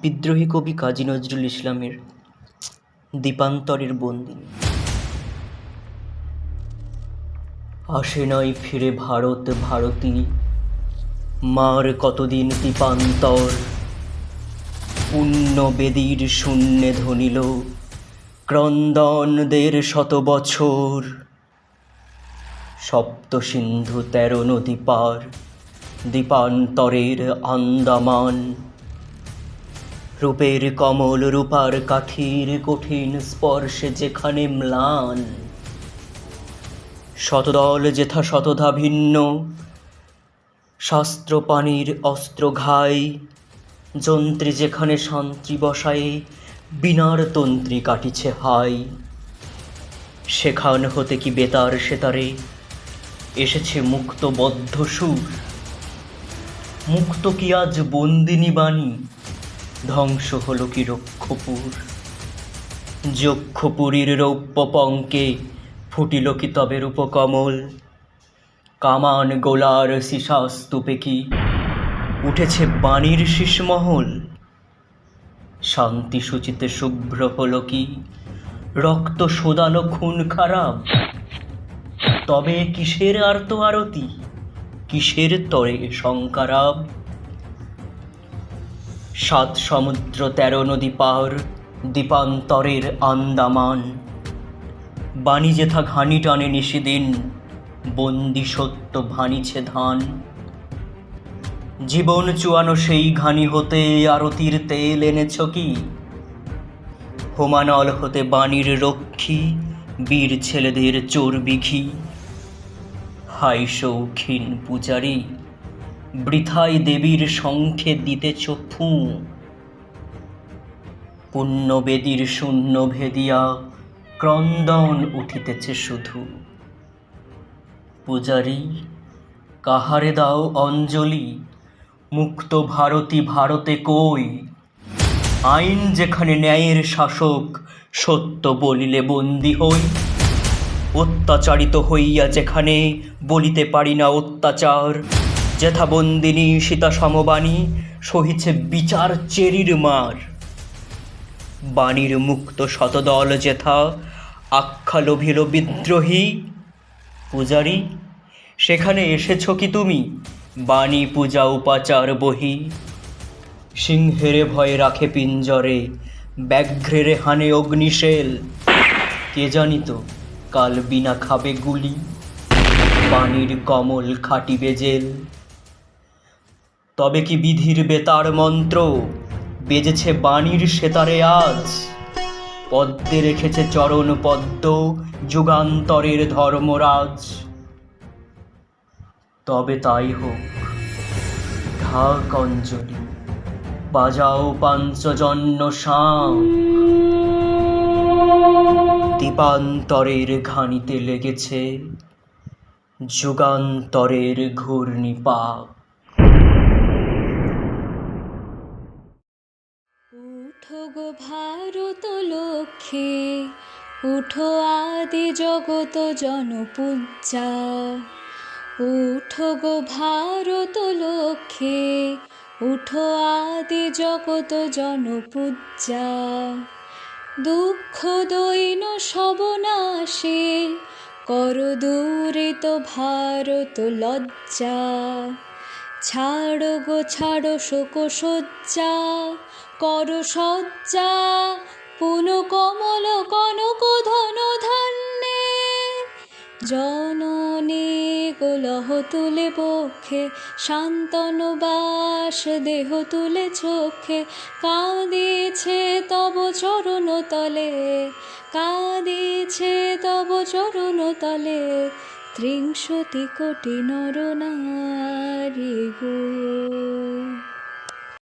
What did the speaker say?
বিদ্রোহী কবি কাজী নজরুল ইসলামের দীপান্তরের বন্দিনী আসে নাই ফিরে ভারত, ভারতী। মার কতদিন দীপান্তর? পুণ্য বেদীর শূন্যে ধনিল ক্রন্দনদের শত বছর। সপ্ত সিন্ধু তেরো নদী পার, দীপান্তরের আন্দামান। রূপের কমল রূপার কাঠির কঠিন স্পর্শে যেখানে ম্লান, শতদল যেথা শতধা ভিন্ন শাস্ত্র পানির অস্ত্র ঘাই, যন্ত্রী যেখানে শান্তি বসায়ে বিনার তন্ত্রী কাটিছে হাই। সেখান হতে কি বেতার সেতারে এসেছে মুক্ত বদ্ধ সুর? মুক্ত কি আজ বন্দিনী বাণী? ধ্বংস হল কি রক্ষপুর? যক্ষপুরীর রৌপ্য পঙ্কে ফুটিল কি তবে রূপকমল? কামান গোলার সিসা স্তূপে কি উঠেছে বাণীর শীষমহল শান্তি সূচিতে শুভ্র হলো কি? রক্ত সোদালো খুন খারাপ? তবে কিসের আর্ত আরতি কিসের তরে শঙ্কারাব সাত সমুদ্র তেরো নদী পার, দ্বীপান্তরের আন্দামান। বাণী যেথা ঘানি টানে নিশিদিন বন্দি সত্য ভানিছে ধান। জীবন চুয়ানো সেই ঘানি হতে আরতির তেল এনেছ কি? হোমানল হতে বাণীর রক্ষী, বীর ছেলেদের চর্বিঘি হাই শৌখিন পূজারী বৃথাই দেবীর শঙ্খে দিতেছ ফু। পুণ্যবেদীর শূন্য ভেদিয়া ক্রন্দন উঠিতেছে শুধু। পূজারী, কাহারে দাও অঞ্জলি? মুক্ত ভারতী ভারতে কই? আইন যেখানে ন্যায়ের শাসক সত্য বলিলে বন্দি হই। অত্যাচারিত হইয়া যেখানে বলিতে পারি না অত্যাচার। যেথা বন্দিনী সীতা সমবাণী সহিছে বিচার চেরির মার। বাণীর মুক্ত শতদল যেথা আখ্যা লোভিল বিদ্রোহী, পূজারী, সেখানে এসেছ কি তুমি? বাণী পূজা উপাচার বহি। সিংহেরে ভয়ে রাখে পিঞ্জরে, ব্যাঘ্রেরে হানে অগ্নিশেল। কে জানিত কাল বিনা খাবে গুলি, বাণীর কমল খাটিবে জেল। তবে কি বিধির বেতার মন্ত্র? বেজেছে বাণীর সেতারে আজ। পদ্মে রেখেছে চরণ পদ্ম, যুগান্তরের ধর্মরাজ। তবে তাই হোক, ঢাক অঞ্জলি, বাজাও পাঞ্চজন্য শাম দীপান্তরের ঘানিতে লেগেছে যুগান্তরের ঘূর্ণিপাক উঠো গো ভারত লক্ষ্মী উঠো আদি জগত জনপূজ্জা। উঠো গো ভারত লক্ষ্মী উঠো আদি জগত জনপূজ্জা। দুঃখ দৈন সবনাশে কর দূরিত ভারত লজ্জা। ছাড়ো গো, ছাড়ো শোক সজ্জা কর সজ্জা পুন কমল কনক ধন ধান্যে। জননী গোলহ তুলে পক্ষে, শান্তনু বাস দেহ তুলে চোখে। কাঁদিছে তব চরণ তলে, কাঁদিছে তব চরণ তলে। নারী গো।